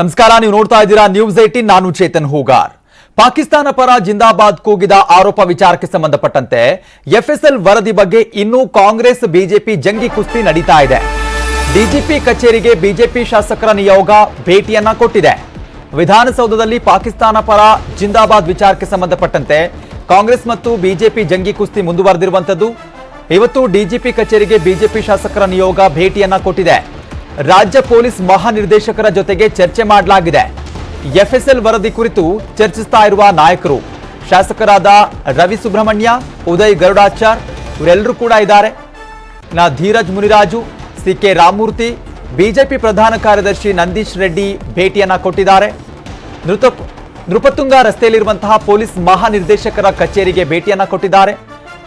ನಮಸ್ಕಾರ, ನೀವು ನೋಡ್ತಾ ಇದ್ದೀರಾ ನ್ಯೂಸ್ ಏಟೀನ್ ನಾನು ಚೇತನ್ ಹೂಗಾರ್. ಪಾಕಿಸ್ತಾನ ಪರ ಜಿಂದಾಬಾದ್ ಕೂಗಿದ ಆರೋಪ ವಿಚಾರಕ್ಕೆ ಸಂಬಂಧಪಟ್ಟಂತೆ ಎಫ್ಎಸ್ಎಲ್ ವರದಿ ಬಗ್ಗೆ ಇನ್ನೂ ಕಾಂಗ್ರೆಸ್, ಬಿಜೆಪಿ ಜಂಗಿ ಕುಸ್ತಿ ನಡೀತಾ ಇದೆ. ಡಿಜಿಪಿ ಕಚೇರಿಗೆ ಬಿಜೆಪಿ ಶಾಸಕರ ನಿಯೋಗ ಭೇಟಿಯನ್ನ ಕೊಟ್ಟಿದೆ. ವಿಧಾನಸೌಧದಲ್ಲಿ ಪಾಕಿಸ್ತಾನ ಪರ ಜಿಂದಾಬಾದ್ ವಿಚಾರಕ್ಕೆ ಸಂಬಂಧಪಟ್ಟಂತೆ ಕಾಂಗ್ರೆಸ್ ಮತ್ತು ಬಿಜೆಪಿ ಜಂಗಿ ಕುಸ್ತಿ ಮುಂದುವರೆದಿರುವಂತದ್ದು ಇವತ್ತು ಡಿಜಿಪಿ ಕಚೇರಿಗೆ ಬಿಜೆಪಿ ಶಾಸಕರ ನಿಯೋಗ ಭೇಟಿಯನ್ನ ಕೊಟ್ಟಿದೆ. ರಾಜ್ಯ ಪೊಲೀಸ್ ಮಹಾನಿರ್ದೇಶಕರ ಜೊತೆಗೆ ಚರ್ಚೆ ಮಾಡಲಾಗಿದೆ. ಎಫ್ಎಸ್ಎಲ್ ವರದಿ ಕುರಿತು ಚರ್ಚಿಸ್ತಾ ಇರುವ ನಾಯಕರು ಶಾಸಕರಾದ ರವಿ ಸುಬ್ರಹ್ಮಣ್ಯ, ಉದಯ್ ಗರುಡಾಚಾರ್ ಇವರೆಲ್ಲರೂ ಕೂಡ ಇದ್ದಾರೆ. ನಾ Dheeraj Muniraju C K Ramamurthy, BJP ಪ್ರಧಾನ ಕಾರ್ಯದರ್ಶಿ ನಂದೀಶ್ ರೆಡ್ಡಿ ಭೇಟಿಯನ್ನ ಕೊಟ್ಟಿದ್ದಾರೆ. ನೃತ ನೃಪತುಂಗ ರಸ್ತೆಯಲ್ಲಿರುವಂತಹ ಪೊಲೀಸ್ ಮಹಾನಿರ್ದೇಶಕರ ಕಚೇರಿಗೆ ಭೇಟಿಯನ್ನ ಕೊಟ್ಟಿದ್ದಾರೆ.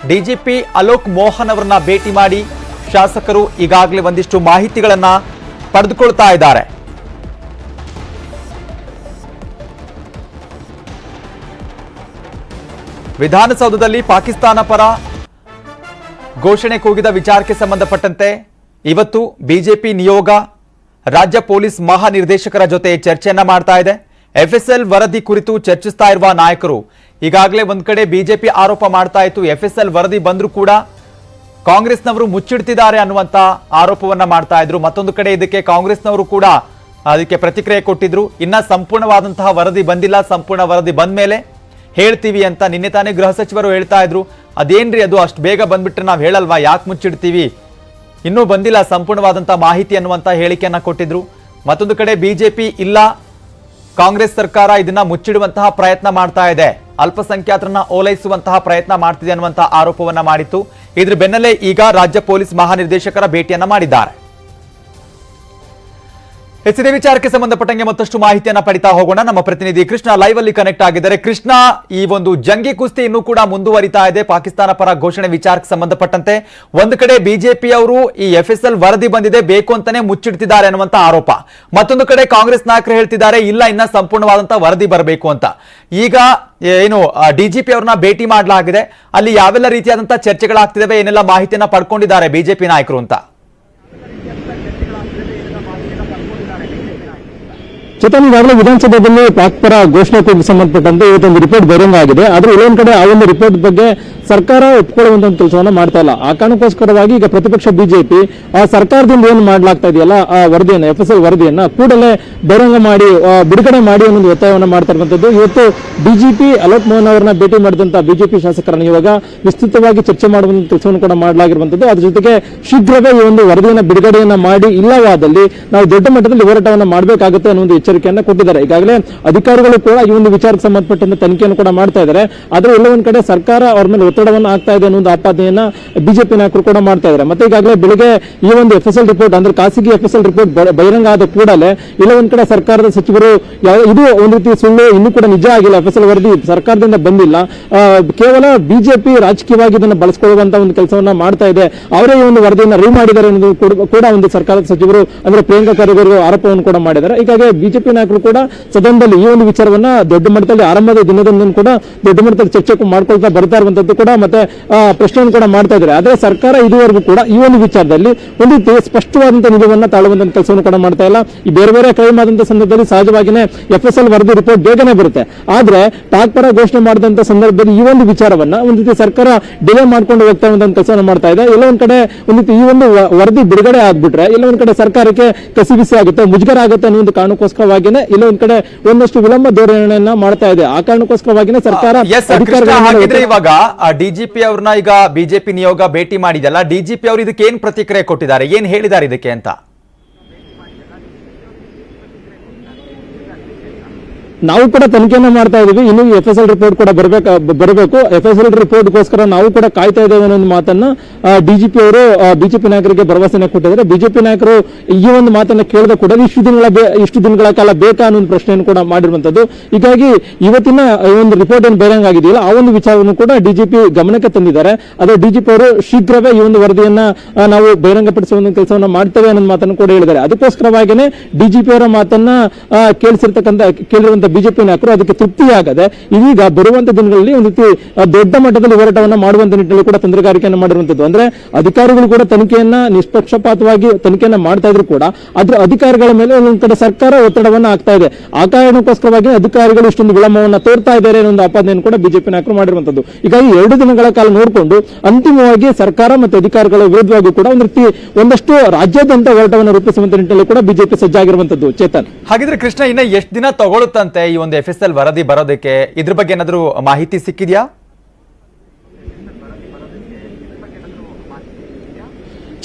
ಡಿಜಿಪಿ ಅಲೋಕ್ ಮೋಹನ್ ಅವರನ್ನ ಭೇಟಿ ಮಾಡಿ ಶಾಸಕರು ಈಗಾಗಲೇ ಒಂದಿಷ್ಟು ಮಾಹಿತಿಗಳನ್ನ ಪಡೆದುಕೊಳ್ತಾ ಇದ್ದಾರೆ. ವಿಧಾನಸೌಧದಲ್ಲಿ ಪಾಕಿಸ್ತಾನ ಪರ ಘೋಷಣೆ ಕೂಗಿದ ವಿಚಾರಕ್ಕೆ ಸಂಬಂಧಪಟ್ಟಂತೆ ಇವತ್ತು ಬಿಜೆಪಿ ನಿಯೋಗ ರಾಜ್ಯ ಪೊಲೀಸ್ ಮಹಾನಿರ್ದೇಶಕರ ಜೊತೆ ಚರ್ಚೆಯನ್ನ ಮಾಡ್ತಾ ಇದೆ. ಎಫ್ಎಸ್ಎಲ್ ವರದಿ ಕುರಿತು ಚರ್ಚಿಸ್ತಾ ಇರುವ ನಾಯಕರು ಈಗಾಗಲೇ ಒಂದ್ ಕಡೆ ಬಿಜೆಪಿ ಆರೋಪ ಮಾಡ್ತಾ ಇತ್ತು. ಎಫ್ಎಸ್ಎಲ್ ವರದಿ ಬಂದರೂ ಕೂಡ ಕಾಂಗ್ರೆಸ್ನವರು ಮುಚ್ಚಿಡ್ತಿದ್ದಾರೆ ಅನ್ನುವಂತ ಆರೋಪವನ್ನ ಮಾಡ್ತಾ ಇದ್ರು. ಮತ್ತೊಂದು ಕಡೆ ಇದಕ್ಕೆ ಕಾಂಗ್ರೆಸ್ನವರು ಕೂಡ ಅದಕ್ಕೆ ಪ್ರತಿಕ್ರಿಯೆ ಕೊಟ್ಟಿದ್ರು. ಇನ್ನ ಸಂಪೂರ್ಣವಾದಂತಹ ವರದಿ ಬಂದಿಲ್ಲ. ಸಂಪೂರ್ಣ ವರದಿ ಬಂದ ಮೇಲೆ ಹೇಳ್ತೀವಿ ಅಂತ ನಿನ್ನೆ ತಾನೇ ಗೃಹ ಸಚಿವರು ಹೇಳ್ತಾ ಇದ್ರು. ಅದೇನ್ರಿ ಅದು? ಅಷ್ಟು ಬೇಗ ಬಂದ್ಬಿಟ್ರೆ ನಾವು ಹೇಳಲ್ವಾ? ಯಾಕೆ ಮುಚ್ಚಿಡ್ತೀವಿ? ಇನ್ನೂ ಬಂದಿಲ್ಲ ಸಂಪೂರ್ಣವಾದಂತಹ ಮಾಹಿತಿ ಅನ್ನುವಂತ ಹೇಳಿಕೆಯನ್ನ ಕೊಟ್ಟಿದ್ರು. ಮತ್ತೊಂದು ಕಡೆ ಬಿಜೆಪಿ ಇಲ್ಲ. ಕಾಂಗ್ರೆಸ್ ಸರ್ಕಾರ ಇದನ್ನ ಮುಚ್ಚಿಡುವಂತಹ ಪ್ರಯತ್ನ ಮಾಡ್ತಾ ಇದೆ. ಅಲ್ಪಸಂಖ್ಯಾತರನ್ನ ಓಲೈಸುವಂತಹ ಪ್ರಯತ್ನ ಮಾಡ್ತಿದೆ ಅನ್ನುವಂತಹ ಆರೋಪವನ್ನ ಮಾಡಿತ್ತು. ಇದ್ರ ಬೆನ್ನಲ್ಲೇ ಈಗ ರಾಜ್ಯ ಪೊಲೀಸ್ ಮಹಾನಿರ್ದೇಶಕರ ಭೇಟಿಯನ್ನ ಮಾಡಿದ್ದಾರೆ. ಹೆಚ್ಚಿನ ವಿಚಾರಕ್ಕೆ ಸಂಬಂಧಪಟ್ಟಂಗೆ ಮತ್ತಷ್ಟು ಮಾಹಿತಿಯನ್ನ ಪಡಿತಾ ಹೋಗೋಣ. ನಮ್ಮ ಪ್ರತಿನಿಧಿ ಕೃಷ್ಣ ಲೈವ್ ಅಲ್ಲಿ ಕನೆಕ್ಟ್ ಆಗಿದ್ದಾರೆ. ಕೃಷ್ಣ, ಈ ಒಂದು ಜಂಗಿ ಕುಸ್ತಿ ಇನ್ನೂ ಕೂಡ ಮುಂದುವರಿತಾ ಇದೆ. ಪಾಕಿಸ್ತಾನ ಪರ ಘೋಷಣೆ ವಿಚಾರಕ್ಕೆ ಸಂಬಂಧಪಟ್ಟಂತೆ ಒಂದು ಕಡೆ ಬಿಜೆಪಿ ಅವರು ಈ ಎಫ್ ಎಸ್ ಎಲ್ ವರದಿ ಬಂದಿದೆ, ಬೇಕು ಅಂತಾನೆ ಮುಚ್ಚಿಡ್ತಿದ್ದಾರೆ ಅನ್ನುವಂತ ಆರೋಪ. ಮತ್ತೊಂದು ಕಡೆ ಕಾಂಗ್ರೆಸ್ ನಾಯಕರು ಹೇಳ್ತಿದ್ದಾರೆ, ಇಲ್ಲ, ಇನ್ನ ಸಂಪೂರ್ಣವಾದಂತಹ ವರದಿ ಬರಬೇಕು ಅಂತ. ಈಗ ಏನು ಡಿಜಿಪಿ ಅವ್ರನ್ನ ಭೇಟಿ ಮಾಡಲಾಗಿದೆ. ಅಲ್ಲಿ ಯಾವೆಲ್ಲ ರೀತಿಯಾದಂತಹ ಚರ್ಚೆಗಳಾಗ್ತಿದಾವೆ ಏನೆಲ್ಲ ಮಾಹಿತಿಯನ್ನ ಪಡ್ಕೊಂಡಿದ್ದಾರೆ ಬಿಜೆಪಿ ನಾಯಕರು ಅಂತ. ಚೇತನ್ ಈಗಾಗಲೇ ವಿಧಾನಸಭೆಯಲ್ಲಿ ಪಾಕ್ ಪರ ಘೋಷಣೆ ಕೂಗಿ ಸಂಬಂಧಪಟ್ಟಂತೆ ಇವತ್ತೊಂದು ರಿಪೋರ್ಟ್ ಬರೋಂಗಾಗಿದೆ ಆದ್ರೆ ಇಲ್ಲೊಂದ್ ಕಡೆ ಆ ಒಂದು ರಿಪೋರ್ಟ್ ಬಗ್ಗೆ ಸರ್ಕಾರ ಒಪ್ಕೊಳ್ಳುವಂತ ಕೆಲಸವನ್ನ ಮಾಡ್ತಾ ಇಲ್ಲ. ಆ ಕಾರಣಕ್ಕೋಸ್ಕರವಾಗಿ ಈಗ ಪ್ರತಿಪಕ್ಷ ಬಿಜೆಪಿ ಆ ಸರ್ಕಾರದಿಂದ ಏನು ಮಾಡಲಾಗ್ತಾ ಇದೆಯಲ್ಲ, ಆ ವರದಿಯನ್ನ ಎಫ್ ಎಸ್ ಎಲ್ ವರದಿಯನ್ನ ಕೂಡಲೇ ಬಹಿರಂಗ ಮಾಡಿ ಬಿಡುಗಡೆ ಮಾಡಿ ಅನ್ನೊಂದು ಒತ್ತಾಯವನ್ನ ಮಾಡ್ತಾ ಇರುವಂತದ್ದು. ಇವತ್ತು ಬಿಜೆಪಿ ಅಲೋಕ್ ಮೋಹನ್ ಅವರನ್ನ ಭೇಟಿ ಮಾಡಿದಂತಹ ಬಿಜೆಪಿ ಶಾಸಕರನ್ನು ಇವಾಗ ವಿಸ್ತೃತವಾಗಿ ಚರ್ಚೆ ಮಾಡುವಂತ ಕೆಲಸವನ್ನು ಕೂಡ ಮಾಡಲಾಗಿರುವಂತದ್ದು. ಅದ್ರ ಜೊತೆಗೆ ಶೀಘ್ರವೇ ಈ ಒಂದು ವರದಿಯನ್ನ ಬಿಡುಗಡೆಯನ್ನ ಮಾಡಿ ಇಲ್ಲವಾದಲ್ಲಿ ನಾವು ದೊಡ್ಡ ಮಟ್ಟದಲ್ಲಿ ಹೋರಾಟವನ್ನು ಮಾಡಬೇಕಾಗುತ್ತೆ ಅನ್ನೋ ಒಂದು ಎಚ್ಚರಿಕೆಯನ್ನ ಕೊಟ್ಟಿದ್ದಾರೆ. ಈಗಾಗಲೇ ಅಧಿಕಾರಿಗಳು ಕೂಡ ಈ ಒಂದು ವಿಚಾರಕ್ಕೆ ಸಂಬಂಧಪಟ್ಟಂತೆ ತನಿಖೆಯನ್ನು ಕೂಡ ಮಾಡ್ತಾ ಇದ್ದಾರೆ. ಆದ್ರೆ ಎಲ್ಲ ಒಂದ್ ಕಡೆ ಸರ್ಕಾರ ಅವ್ರ ಮೇಲೆ ಒತ್ತಡವನ್ನು ಆಗ್ತಾ ಇದೆ ಅನ್ನೋ ಒಂದು ಆಪಾದನೆಯನ್ನ ಬಿಜೆಪಿ ನಾಯಕರು ಕೂಡ ಮಾಡ್ತಾ ಇದ್ದಾರೆ. ಮತ್ತೆ ಈಗಾಗಲೇ ಬೆಳಿಗ್ಗೆ ಈ ಒಂದು ಎಫ್ ರಿಪೋರ್ಟ್ ಅಂದ್ರೆ ಖಾಸಗಿ ಎಫ್ ಎಸ್ ರಿಪೋರ್ಟ್ ಬಹಿರಂಗ ಆದ ಕೂಡಲೇ ಇಲ್ಲ ಒಂದ್ ಕಡೆ ಸರ್ಕಾರದ ಸಚಿವರು ಇದು ಒಂದು ರೀತಿ ಸುಳ್ಳು, ಇನ್ನೂ ಕೂಡ ನಿಜ ಆಗಿಲ್ಲ. ಎಫ್ ವರದಿ ಸರ್ಕಾರದಿಂದ ಬಂದಿಲ್ಲ. ಕೇವಲ ಬಿಜೆಪಿ ರಾಜಕೀಯವಾಗಿ ಇದನ್ನು ಬಳಸಿಕೊಳ್ಳುವಂತ ಒಂದು ಕೆಲಸವನ್ನ ಮಾಡ್ತಾ ಇದೆ. ಅವರೇ ಈ ಒಂದು ವರದಿಯನ್ನು ರಿವ್ ಮಾಡಿದ್ದಾರೆ ಕೂಡ- ಒಂದು ಸರ್ಕಾರದ ಸಚಿವರು, ಅಂದ್ರೆ ಪ್ರಿಯಾಂಕಾ ಖರ್ಗೆ ಆರೋಪವನ್ನು ಕೂಡ ಮಾಡಿದ್ದಾರೆ. ಹೀಗಾಗಿ ಬಿಜೆಪಿ ನಾಯಕರು ಕೂಡ ಸದನದಲ್ಲಿ ಈ ಒಂದು ವಿಚಾರವನ್ನ ದೊಡ್ಡ ಮಟ್ಟದಲ್ಲಿ ಆರಂಭದ ದಿನದಂದು ಕೂಡ ದೊಡ್ಡ ಮಟ್ಟದಲ್ಲಿ ಚರ್ಚೆ ಮಾಡ್ಕೊಳ್ತಾ ಬರ್ತಾ ಇರುವಂತದ್ದು ಕೂಡ ಮತ್ತೆ ಪ್ರಶ್ನೆಯನ್ನು ಕೂಡ ಮಾಡ್ತಾ ಇದ್ದಾರೆ. ಆದ್ರೆ ಸರ್ಕಾರ ಇದುವರೆಗೂ ಕೂಡ ಈ ಒಂದು ವಿಚಾರದಲ್ಲಿ ಒಂದು ಸ್ಪಷ್ಟವಾದಂತಹ ನಿಲುವನ್ನ ತಾಳುವಂತಹ ಕೆಲಸವನ್ನು ಕೂಡ ಮಾಡ್ತಾ ಇಲ್ಲ. ಈ ಬೇರೆ ಬೇರೆ ಕ್ರೈಮ್ ಆದಂತಹ ಸಂದರ್ಭದಲ್ಲಿ ಸಹಜವಾಗಿನೇ ಎಫ್ ಎಸ್ ಎಲ್ ವರದಿ ರಿಪೋರ್ಟ್ ಬೇಗನೆ ಬರುತ್ತೆ. ಆದ್ರೆ ಪಾಕ್ ಪರ ಘೋಷಣೆ ಮಾಡಿದಂತ ಸಂದರ್ಭದಲ್ಲಿ ಈ ಒಂದು ವಿಚಾರವನ್ನ ಒಂದು ರೀತಿ ಸರ್ಕಾರ ಡಿಲೇ ಮಾಡ್ಕೊಂಡು ಹೋಗ್ತಾ ಇರುವಂತಹ ಕೆಲಸವನ್ನು ಮಾಡ್ತಾ ಇದೆ. ಎಲ್ಲ ಒಂದ್ ಕಡೆ ಒಂದು ರೀತಿ ಈ ಒಂದು ವರದಿ ಬಿಡುಗಡೆ ಆಗ್ಬಿಟ್ರೆ ಇಲ್ಲ ಒಂದ್ ಕಡೆ ಸರ್ಕಾರಕ್ಕೆ ಕಸಿಬಿಸಿ ಆಗುತ್ತೆ, ಮುಜುಗರ ಆಗುತ್ತೆ ಅನ್ನೋ ಒಂದು ಕಾರಣಕ್ಕೋಸ್ಕರವಾಗಿನೇ ಇಲ್ಲ ಒಂದ್ ಕಡೆ ಒಂದಷ್ಟು ವಿಳಂಬ ಧೋರಣೆಯನ್ನ ಮಾಡ್ತಾ ಇದೆ. ಆ ಕಾರಣಕ್ಕೋಸ್ಕರವಾಗಿನೇ ಸರ್ಕಾರ ಹಾಗಿದ್ರೆ ಇವಾಗ ಡಿಜಿಪಿ ಅವ್ರನ್ನ ಈಗ ಬಿಜೆಪಿ ನಿಯೋಗ ಭೇಟಿ ಮಾಡಿದಲ್ಲ ಡಿಜಿಪಿ ಅವರು ಇದಕ್ಕೆ ಏನ್ ಪ್ರತಿಕ್ರಿಯೆ ಕೊಟ್ಟಿದ್ದಾರೆ? ಏನ್ ಹೇಳಿದ್ದಾರೆ ಇದಕ್ಕೆ ಅಂತ? ನಾವು ಕೂಡ ತನಿಖೆಯನ್ನು ಮಾಡ್ತಾ ಇದೀವಿ. ಇನ್ನು ಎಫ್ ಎಸ್ ಎಲ್ ರಿಪೋರ್ಟ್ ಕೂಡ ಬರಬೇಕು ಬರಬೇಕು. ಎಫ್ ಎಸ್ ಎಲ್ ರಿಪೋರ್ಟ್ಗೋಸ್ಕರ ನಾವು ಕೂಡ ಕಾಯ್ತಾ ಇದ್ದೇವೆ ಅನ್ನೋ ಒಂದು ಮಾತನ್ನ ಡಿಜಿಪಿ ಅವರು ಬಿಜೆಪಿ ನಾಯಕರಿಗೆ ಭರವಸೆನ ಕೊಟ್ಟಿದ್ದಾರೆ. ಬಿಜೆಪಿ ನಾಯಕರು ಈ ಒಂದು ಮಾತನ್ನ ಕೇಳಿದ ಕೂಡ ಇಷ್ಟು ದಿನಗಳ ಇಷ್ಟು ದಿನಗಳ ಕಾಲ ಬೇಕಾ ಅನ್ನೋ ಪ್ರಶ್ನೆಯನ್ನು ಕೂಡ ಮಾಡಿರುವಂತದ್ದು. ಹೀಗಾಗಿ ಇವತ್ತಿನ ಒಂದು ರಿಪೋರ್ಟ್ ಏನು ಬಹಿರಂಗ ಆಗಿದೆಯಲ್ಲ, ಆ ಒಂದು ವಿಚಾರವನ್ನು ಕೂಡ ಡಿಜಿಪಿ ಗಮನಕ್ಕೆ ತಂದಿದ್ದಾರೆ. ಅದೇ ಡಿಜಿಪಿ ಅವರು ಶೀಘ್ರವೇ ಈ ಒಂದು ವರದಿಯನ್ನ ನಾವು ಬಹಿರಂಗಪಡಿಸುವ ಒಂದು ಕೆಲಸವನ್ನು ಮಾಡ್ತೇವೆ ಅನ್ನೋ ಮಾತನ್ನು ಕೂಡ ಹೇಳಿದ್ದಾರೆ. ಅದಕ್ಕೋಸ್ಕರವಾಗಿಯೇ ಡಿಜಿಪಿ ಅವರ ಮಾತನ್ನ ಕೇಳಿಸಿರ್ತಕ್ಕಂಥ ಕೇಳಿರುವಂತ ಬಿಜೆಪಿ ನಾಯಕರು ಅದಕ್ಕೆ ತೃಪ್ತಿಯಾಗದೆ ಇದೀಗ ಬರುವಂತ ದಿನಗಳಲ್ಲಿ ಒಂದು ರೀತಿ ದೊಡ್ಡ ಮಟ್ಟದಲ್ಲಿ ಹೋರಾಟವನ್ನು ಮಾಡುವಂತ ನಿಟ್ಟಿನಲ್ಲಿ ಕೂಡ ತಂತ್ರಗಾರಿಕೆಯನ್ನು ಮಾಡಿರುವಂತದ್ದು. ಅಂದ್ರೆ ಅಧಿಕಾರಿಗಳು ಕೂಡ ತನಿಖೆಯನ್ನ ನಿಷ್ಪಕ್ಷಪಾತವಾಗಿ ತನಿಖೆಯನ್ನ ಮಾಡ್ತಾ ಇದ್ರು ಕೂಡ ಅದ್ರ ಅಧಿಕಾರಿಗಳ ಮೇಲೆ ಒಂದೊಂದು ಕಡೆ ಸರ್ಕಾರ ಒತ್ತಡವನ್ನು ಆಗ್ತಾ ಇದೆ. ಆ ಕಾರಣಕ್ಕೋಸ್ಕರವಾಗಿ ಅಧಿಕಾರಿಗಳು ಇಷ್ಟೊಂದು ವಿಳಂಬವನ್ನು ತೋರ್ತಾ ಇದ್ದಾರೆ ಅನ್ನೋ ಒಂದು ಆಪಾದನೆಯನ್ನು ಕೂಡ ಬಿಜೆಪಿ ನಾಯಕರು ಮಾಡಿರುವಂತದ್ದು. ಹೀಗಾಗಿ ಎರಡು ದಿನಗಳ ಕಾಲ ನೋಡಿಕೊಂಡು ಅಂತಿಮವಾಗಿ ಸರ್ಕಾರ ಮತ್ತು ಅಧಿಕಾರಿಗಳ ವಿರುದ್ಧವಾಗಿ ಕೂಡ ಒಂದು ರೀತಿ ಒಂದಷ್ಟು ರಾಜ್ಯಾದ್ಯಂತ ಹೋರಾಟವನ್ನು ರೂಪಿಸುವಂತ ನಿಟ್ಟಿನಲ್ಲಿ ಕೂಡ ಬಿಜೆಪಿ ಸಜ್ಜಾಗಿರುವಂತದ್ದು. ಚೇತನ್. ಹಾಗಿದ್ರೆ ಕೃಷ್ಣ, ಇನ್ನ ಎಷ್ಟು ದಿನ ತಗೊಳುತ್ತಂತೆ? ಈ ಒಂದು ಎಫ್ ಎಸ್ ಎಲ್ ವರದಿ ಬರೋದಕ್ಕೆ ಇದ್ರ ಬಗ್ಗೆ ಏನಾದರೂ ಮಾಹಿತಿ ಸಿಕ್ಕಿದ್ಯಾ?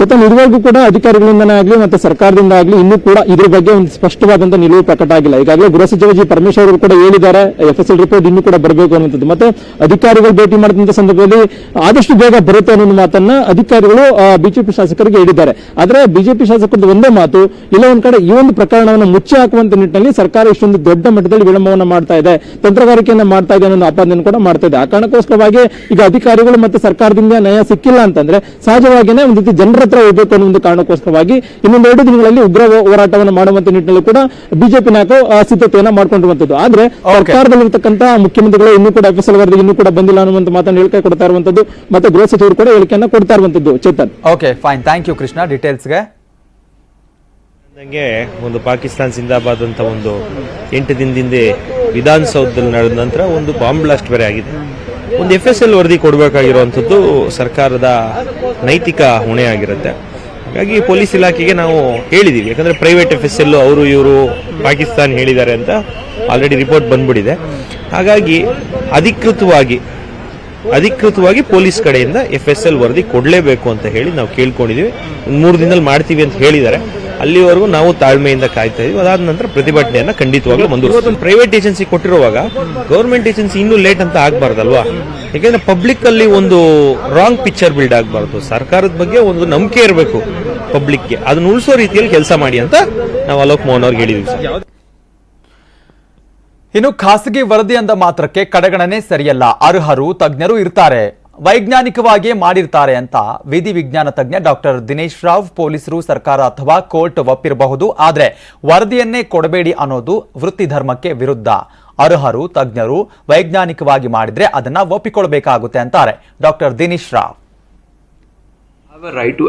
ಚೇತನ್ ಇದುವರೆಗೂ ಕೂಡ ಅಧಿಕಾರಿಗಳಿಂದನೇ ಆಗಲಿ ಮತ್ತೆ ಸರ್ಕಾರದಿಂದ ಆಗಲಿ ಇನ್ನೂ ಕೂಡ ಇದ್ರ ಬಗ್ಗೆ ಒಂದು ಸ್ಪಷ್ಟವಾದಂತ ನಿಲುವು ಪ್ರಕಟ ಆಗಿಲ್ಲ. ಈಗಾಗಲೇ ಗೃಹ ಸಚಿವ ಜಿ. ಪರಮೇಶ್ವರ್ ಅವರು ಕೂಡ ಹೇಳಿದ್ದಾರೆ ಎಫ್ ಎಸ್ ಎಲ್ ರಿಪೋರ್ಟ್ ಇನ್ನೂ ಕೂಡ ಬರಬೇಕು ಅನ್ನುವಂಥದ್ದು. ಮತ್ತೆ ಅಧಿಕಾರಿಗಳು ಭೇಟಿ ಮಾಡಿದಂತ ಸಂದರ್ಭದಲ್ಲಿ ಆದಷ್ಟು ಬೇಗ ಬರುತ್ತೆ ಅನ್ನೋ ಮಾತನ್ನ ಅಧಿಕಾರಿಗಳು ಬಿಜೆಪಿ ಶಾಸಕರಿಗೆ ಹೇಳಿದ್ದಾರೆ. ಆದ್ರೆ ಬಿಜೆಪಿ ಶಾಸಕರದ್ದು ಒಂದೇ ಮಾತು, ಇಲ್ಲ ಒಂದ್ ಕಡೆ ಈ ಒಂದು ಪ್ರಕರಣವನ್ನು ಮುಚ್ಚಿ ಹಾಕುವಂತ ನಿಟ್ಟಿನಲ್ಲಿ ಸರ್ಕಾರ ಇಷ್ಟೊಂದು ದೊಡ್ಡ ಮಟ್ಟದಲ್ಲಿ ವಿಳಂಬವನ್ನು ಮಾಡ್ತಾ ಇದೆ, ತಂತ್ರಗಾರಿಕೆಯನ್ನು ಮಾಡ್ತಾ ಇದೆ ಅನ್ನೋ ಆಪಾದನೆ ಕೂಡ ಮಾಡ್ತಾ ಇದೆ. ಆ ಕಾರಣಕ್ಕೋಸ್ಕರವಾಗಿ ಈಗ ಅಧಿಕಾರಿಗಳು ಮತ್ತೆ ಸರ್ಕಾರದಿಂದ ನಯ ಸಿಕ್ಕಿಲ್ಲ ಅಂತಂದ್ರೆ ಸಹಜವಾಗಿನೇ ಒಂದು ರೀತಿ ಜನರ ಹತ್ರ ಹೋಗಬೇಕು ಅನ್ನೋ ಒಂದು ಕಾರಣಕ್ಕೋಸ್ಕರವಾಗಿ ಇನ್ನೊಂದು ಎರಡು ದಿನಗಳಲ್ಲಿ ಉಗ್ರ ಹೋರಾಟವನ್ನು ಮಾಡುವಂತ ನಿಟ್ಟಿನಲ್ಲಿ ಕೂಡ ಬಿಜೆಪಿ ನಾಯಕರು ಸಿದ್ಧತೆಯನ್ನ ಮಾಡ್ಕೊಂಡಿರುವಂತದ್ದು. ಆದ್ರೆ ಸರ್ಕಾರದಲ್ಲಿರ್ತಕ್ಕಂಥ ಮುಖ್ಯಮಂತ್ರಿಗಳು ಇನ್ನೂ ಕೂಡ ಎಫ್ ಎಸ್ ಎಲ್ ವರದಿ ಇನ್ನೂ ಕೂಡ ಬಂದಿಲ್ಲ ಅನ್ನುವಂತ ಮಾತನ್ನು ಹೇಳಿಕೆ ಕೊಡ್ತಾ ಇರುವಂತದ್ದು ಮತ್ತೆ ಗೃಹ ಸಚಿವರು ಕೂಡ ಹೇಳಿಕೆಯನ್ನ ಕೊಡ್ತಾ ಇರುವಂತದ್ದು. Chetan. Okay fine thank you Krishna. ಡೀಟೇಲ್ಸ್ಗೆ ನಂಗೆ ಒಂದು ಪಾಕಿಸ್ತಾನ್ ಸಿಂದಾಬಾದ್ ಅಂತ ಒಂದು ಎಂಟು ದಿನದಿಂದ ವಿಧಾನಸೌಧದಲ್ಲಿ ನಡೆದ ನಂತರ ಒಂದು ಬಾಂಬ್ ಬ್ಲಾಸ್ಟ್ ಬೇರೆ ಆಗಿದೆ. ಒಂದು ಎಫ್ ಎಸ್ ಎಲ್ ವರದಿ ಕೊಡಬೇಕಾಗಿರುವಂಥದ್ದು ಸರ್ಕಾರದ ನೈತಿಕ ಹೊಣೆ ಆಗಿರುತ್ತೆ ಹಾಗಾಗಿ ಪೊಲೀಸ್ ಇಲಾಖೆಗೆ ನಾವು ಹೇಳಿದ್ದೀವಿ ಯಾಕಂದರೆ ಪ್ರೈವೇಟ್ ಎಫ್ ಎಸ್ ಎಲ್ ಅವರು ಇವರು ಪಾಕಿಸ್ತಾನ್ ಹೇಳಿದ್ದಾರೆ ಅಂತ ಆಲ್ರೆಡಿ ರಿಪೋರ್ಟ್ ಬಂದ್ಬಿಟ್ಟಿದೆ. ಹಾಗಾಗಿ ಅಧಿಕೃತವಾಗಿ ಅಧಿಕೃತವಾಗಿ ಪೊಲೀಸ್ ಕಡೆಯಿಂದ ಎಫ್ ಎಸ್ ಎಲ್ ವರದಿ ಕೊಡಲೇಬೇಕು ಅಂತ ಹೇಳಿ ನಾವು ಕೇಳ್ಕೊಂಡಿದ್ದೀವಿ ಮೂರು ದಿನದಲ್ಲಿ ಮಾಡ್ತೀವಿ ಅಂತ ಹೇಳಿದ್ದಾರೆ. ಅಲ್ಲಿವರೆಗೂ ನಾವು ತಾಳ್ಮೆಯಿಂದ ಕಾಯ್ತಾ ಇದೀವಿ ಅದಾದ ನಂತರ ಪ್ರತಿಭಟನೆಯನ್ನ ಖಂಡಿತವಾಗ್ಲೂ ಮುಂದುವರಿಸ್ತೀವಿ. ಪ್ರೈವೇಟ್ ಏಜೆನ್ಸಿ ಕೊಟ್ಟಿರುವಾಗ ಗೌರ್ಮೆಂಟ್ ಏಜೆನ್ಸಿ ಇನ್ನೂ ಲೇಟ್ ಅಂತ ಆಗ್ಬಾರ್ದಲ್ವಾ? ಯಾಕಂದ್ರೆ ಪಬ್ಲಿಕ್ ಅಲ್ಲಿ ಒಂದು ರಾಂಗ್ ಪಿಕ್ಚರ್ ಬಿಲ್ಡ್ ಆಗಬಾರ್ದು. ಸರ್ಕಾರದ ಬಗ್ಗೆ ಒಂದು ನಂಬಿಕೆ ಇರಬೇಕು ಪಬ್ಲಿಕ್ಗೆ ಅದನ್ನ ಉಳಿಸೋ ರೀತಿಯಲ್ಲಿ ಕೆಲಸ ಮಾಡಿ ಅಂತ ನಾವು ಅಲೋಕ್ ಮೋಹನ್ ಅವ್ರಿಗೆ ಹೇಳಿದ್ವಿ ಸರ್. ಇನ್ನು ಖಾಸಗಿ ವರದಿ ಅಂದ ಮಾತ್ರಕ್ಕೆ ಕಡೆಗಣನೆ ಸರಿಯಲ್ಲ. ಅರ್ಹರು ತಜ್ಞರು ಇರ್ತಾರೆ. ವೈಜ್ಞಾನಿಕವಾಗಿ ಮಾಡಿರ್ತಾರೆ ಅಂತ ವಿಧಿ ವಿಜ್ಞಾನ ತಜ್ಞ ಡಾಕ್ಟರ್ ದಿನೇಶ್ ರಾವ್ ಪೊಲೀಸರು ಸರ್ಕಾರ ಅಥವಾ ಕೋರ್ಟ್ ಒಪ್ಪಿರಬಹುದು. ಆದರೆ ವರದಿಯನ್ನೇ ಕೊಡಬೇಡಿ ಅನ್ನೋದು ವೃತ್ತಿ ಧರ್ಮಕ್ಕೆ ವಿರುದ್ಧ. ಅರ್ಹರು ತಜ್ಞರು ವೈಜ್ಞಾನಿಕವಾಗಿ ಮಾಡಿದ್ರೆ ಅದನ್ನ ಒಪ್ಪಿಕೊಳ್ಬೇಕಾಗುತ್ತೆ ಅಂತಾರೆ doctor Dinesh Rao. Have a right to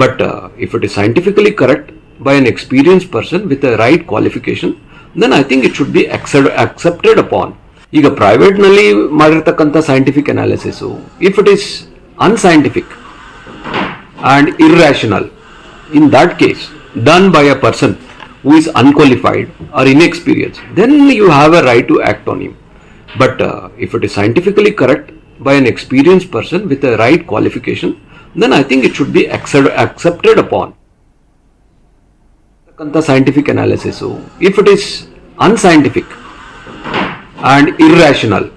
but if it uh, if it is scientifically correct by an experienced person with I right qualification, then I think it should be accept- accepted upon. ಈಗ ಪ್ರೈವೇಟ್ನಲ್ಲಿ ಮಾಡಿರ್ತಕ್ಕಂಥ scientific analysis if it is unscientific and irrational. In that case, done by a person who is unqualified or inexperienced, then you have a right to act on him. But uh, if it is scientifically correct by an experienced person with a right qualification, then I think it should be accept- accepted upon. scientific analysis, if it is unscientific and irrational,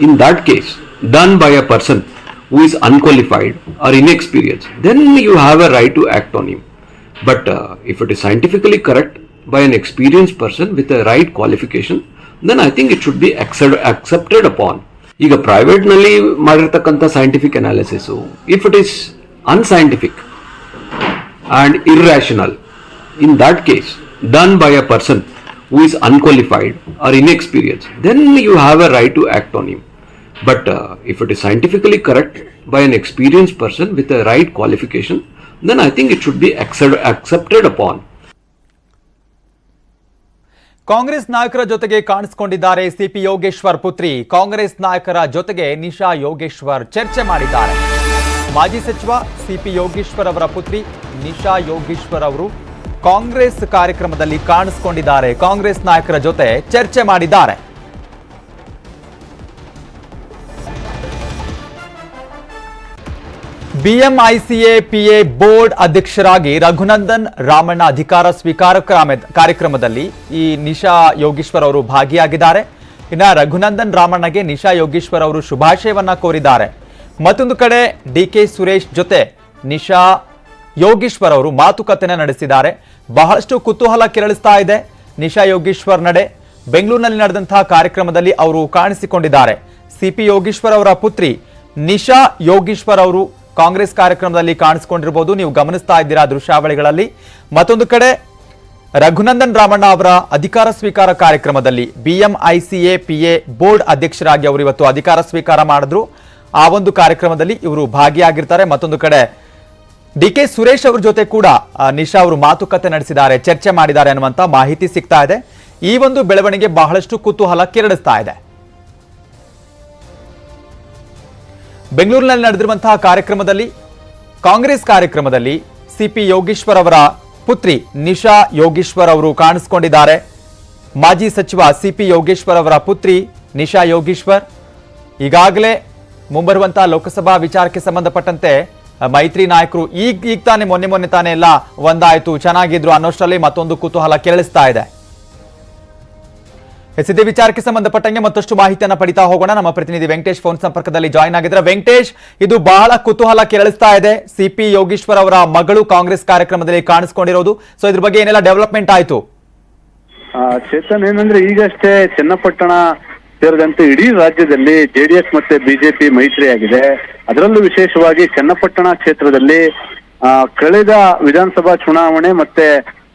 in that case, done by a person who is unqualified or inexperienced, then you have a right to act on him. But uh, if it is scientifically correct by an experienced person with a right qualification, then I think it should be accept- accepted upon. ಈಗ ಪ್ರೈವೇಟ್ನಲ್ಲಿ ಮಾಡಿರ್ತಕ್ಕಂಥ scientific analysis if it is unscientific and irrational. In that case, done by a person who is unqualified or inexperienced, then you have a right to act on him. But uh, if it is scientifically correct by an experienced person with a right qualification, then I think it should be accept- accepted upon. Congress ನಾಯಕರ ಜೊತೆಗೆ ಕಾಣಿಸಿಕೊಂಡಿದ್ದಾರೆ CP Yogeshwar ಪುತ್ರಿ ಕಾಂಗ್ರೆಸ್ ನಾಯಕರ ಜೊತೆಗೆ ನಿಶಾ ಯೋಗೇಶ್ವರ್ ಚರ್ಚೆ ಮಾಡಿದ್ದಾರೆ ಮಾಜಿ ಸಚಿವ ಸಿಪಿ ಯೋಗೇಶ್ವರ್ ಅವರ ಪುತ್ರಿ ನಿಶಾ ಯೋಗೇಶ್ವರ್ ಅವರು ಕಾಂಗ್ರೆಸ್ ಕಾರ್ಯಕ್ರಮದಲ್ಲಿ ಕಾಣಿಸಿಕೊಂಡಿದ್ದಾರೆ. ಕಾಂಗ್ರೆಸ್ ನಾಯಕರ ಜೊತೆ ಚರ್ಚೆ ಮಾಡಿದ್ದಾರೆ. ಬಿಎಂಐಸಿಎ ಪಿಎ ಬೋರ್ಡ್ ಅಧ್ಯಕ್ಷರಾಗಿ ರಘುನಂದನ್ ರಾಮಣ್ಣ ಅಧಿಕಾರ ಸ್ವೀಕಾರ ಕ್ರಮ- ಕಾರ್ಯಕ್ರಮದಲ್ಲಿ ಈ ನಿಶಾ ಯೋಗೀಶ್ವರ್ ಅವರು ಭಾಗಿಯಾಗಿದ್ದಾರೆ. ಇನ್ನ ರಘುನಂದನ್ ರಾಮಣ್ಣಗೆ ನಿಶಾ ಯೋಗೀಶ್ವರ್ ಅವರು ಶುಭಾಶಯವನ್ನ ಕೋರಿದ್ದಾರೆ. ಮತ್ತೊಂದು ಕಡೆ ಡಿ ಕೆ ಸುರೇಶ್ ಜೊತೆ ನಿಶಾ ಯೋಗೀಶ್ವರ್ ಅವರು ಮಾತುಕತೆನ ನಡೆಸಿದ್ದಾರೆ. ಬಹಳಷ್ಟು ಕುತೂಹಲ ಕೆರಳಿಸ್ತಾ ಇದೆ. ನಿಶಾ ಯೋಗೀಶ್ವರ್ ನಡೆ. ಬೆಂಗಳೂರಿನಲ್ಲಿ ನಡೆದಂತಹ ಕಾರ್ಯಕ್ರಮದಲ್ಲಿ ಅವರು ಕಾಣಿಸಿಕೊಂಡಿದ್ದಾರೆ. ಸಿಪಿ ಯೋಗೀಶ್ವರ್ ಅವರ ಪುತ್ರಿ ನಿಶಾ ಯೋಗೀಶ್ವರ್ ಅವರು ಕಾಂಗ್ರೆಸ್ ಕಾರ್ಯಕ್ರಮದಲ್ಲಿ ಕಾಣಿಸಿಕೊಂಡಿರಬಹುದು. ನೀವು ಗಮನಿಸ್ತಾ ಇದ್ದೀರಾ ದೃಶ್ಯಾವಳಿಗಳಲ್ಲಿ. ಮತ್ತೊಂದು ಕಡೆ, ರಘುನಂದನ್ ರಾಮಣ್ಣ ಅವರ ಅಧಿಕಾರ ಸ್ವೀಕಾರ ಕಾರ್ಯಕ್ರಮದಲ್ಲಿ ಬಿಎಂಐಸಿಎ ಪಿಎ ಬೋರ್ಡ್ ಅಧ್ಯಕ್ಷರಾಗಿ ಅವರು ಇವತ್ತು ಅಧಿಕಾರ ಸ್ವೀಕಾರ ಮಾಡಿದ್ರು. ಆ ಒಂದು ಕಾರ್ಯಕ್ರಮದಲ್ಲಿ ಇವರು ಭಾಗಿಯಾಗಿರ್ತಾರೆ. ಮತ್ತೊಂದು ಕಡೆ ಡಿ ಕೆ ಸುರೇಶ್ ಅವ್ರ ಜೊತೆ ಕೂಡ ನಿಶಾ ಅವರು ಮಾತುಕತೆ ನಡೆಸಿದ್ದಾರೆ, ಚರ್ಚೆ ಮಾಡಿದ್ದಾರೆ ಅನ್ನುವಂತ ಮಾಹಿತಿ ಸಿಗ್ತಾ ಇದೆ. ಈ ಒಂದು ಬೆಳವಣಿಗೆ ಬಹಳಷ್ಟು ಕುತೂಹಲ ಕೆರಳಿಸ್ತಾ ಇದೆ. ಬೆಂಗಳೂರಿನಲ್ಲಿ ನಡೆದಿರುವಂತಹ ಕಾರ್ಯಕ್ರಮದಲ್ಲಿ, ಕಾಂಗ್ರೆಸ್ ಕಾರ್ಯಕ್ರಮದಲ್ಲಿ ಸಿಪಿ ಯೋಗೀಶ್ವರ್ ಅವರ ಪುತ್ರಿ ನಿಶಾ ಯೋಗೀಶ್ವರ್ ಅವರು ಕಾಣಿಸಿಕೊಂಡಿದ್ದಾರೆ. ಮಾಜಿ ಸಚಿವ ಸಿಪಿ ಯೋಗೇಶ್ವರ್ ಅವರ ಪುತ್ರಿ ನಿಶಾ ಯೋಗೀಶ್ವರ್. ಈಗಾಗಲೇ ಮುಂಬರುವಂತಹ ಲೋಕಸಭಾ ವಿಚಾರಕ್ಕೆ ಸಂಬಂಧಪಟ್ಟಂತೆ ಮೈತ್ರಿ ನಾಯಕರು ಈಗ ಈಗ ತಾನೆ, ಮೊನ್ನೆ ಮೊನ್ನೆ ತಾನೇ ಎಲ್ಲ ಒಂದಾಯ್ತು. ಚೆನ್ನಾಗಿದ್ರು, ಅನ್ನೋಷ್ಟರಲ್ಲಿ ಮತ್ತೊಂದು ಕುತೂಹಲ ಕೆರಳಿಸ್ತಾ ಇದೆ. ಎಸ್ ಇದೇ ವಿಚಾರಕ್ಕೆ ಸಂಬಂಧಪಟ್ಟಂಗೆ ಮತ್ತಷ್ಟು ಮಾಹಿತಿಯನ್ನು ಪಡಿತಾ ಹೋಗೋಣ. ನಮ್ಮ ಪ್ರತಿನಿಧಿ ವೆಂಕಟೇಶ್ ಫೋನ್ ಸಂಪರ್ಕದಲ್ಲಿ ಜಾಯ್ನ್ ಆಗಿದ್ರೆ ವೆಂಕಟೇಶ್, ಇದು ಬಹಳ ಕುತೂಹಲ ಕೆರಳಿಸ್ತಾ ಇದೆ. ಸಿಪಿ ಯೋಗೀಶ್ವರ್ ಅವರ ಮಗಳು ಕಾಂಗ್ರೆಸ್ ಕಾರ್ಯಕ್ರಮದಲ್ಲಿ ಕಾಣಿಸ್ಕೊಂಡಿರೋದು. ಸೊ ಇದ್ರ ಬಗ್ಗೆ ಏನೆಲ್ಲ ಡೆವಲಪ್ಮೆಂಟ್ ಆಯ್ತು? ಚೇತನ್, ಏನಂದ್ರೆ ಈಗಷ್ಟೇ ಚನ್ನಪಟ್ಟಣ ಸೇರಿದಂತೆ ಇಡೀ ರಾಜ್ಯದಲ್ಲಿ ಜೆಡಿಎಸ್ ಮತ್ತೆ ಬಿಜೆಪಿ ಮೈತ್ರಿಯಾಗಿದೆ. ಅದರಲ್ಲೂ ವಿಶೇಷವಾಗಿ ಚನ್ನಪಟ್ಟಣ ಕ್ಷೇತ್ರದಲ್ಲಿ ಕಳೆದ ವಿಧಾನಸಭಾ ಚುನಾವಣೆ ಮತ್ತೆ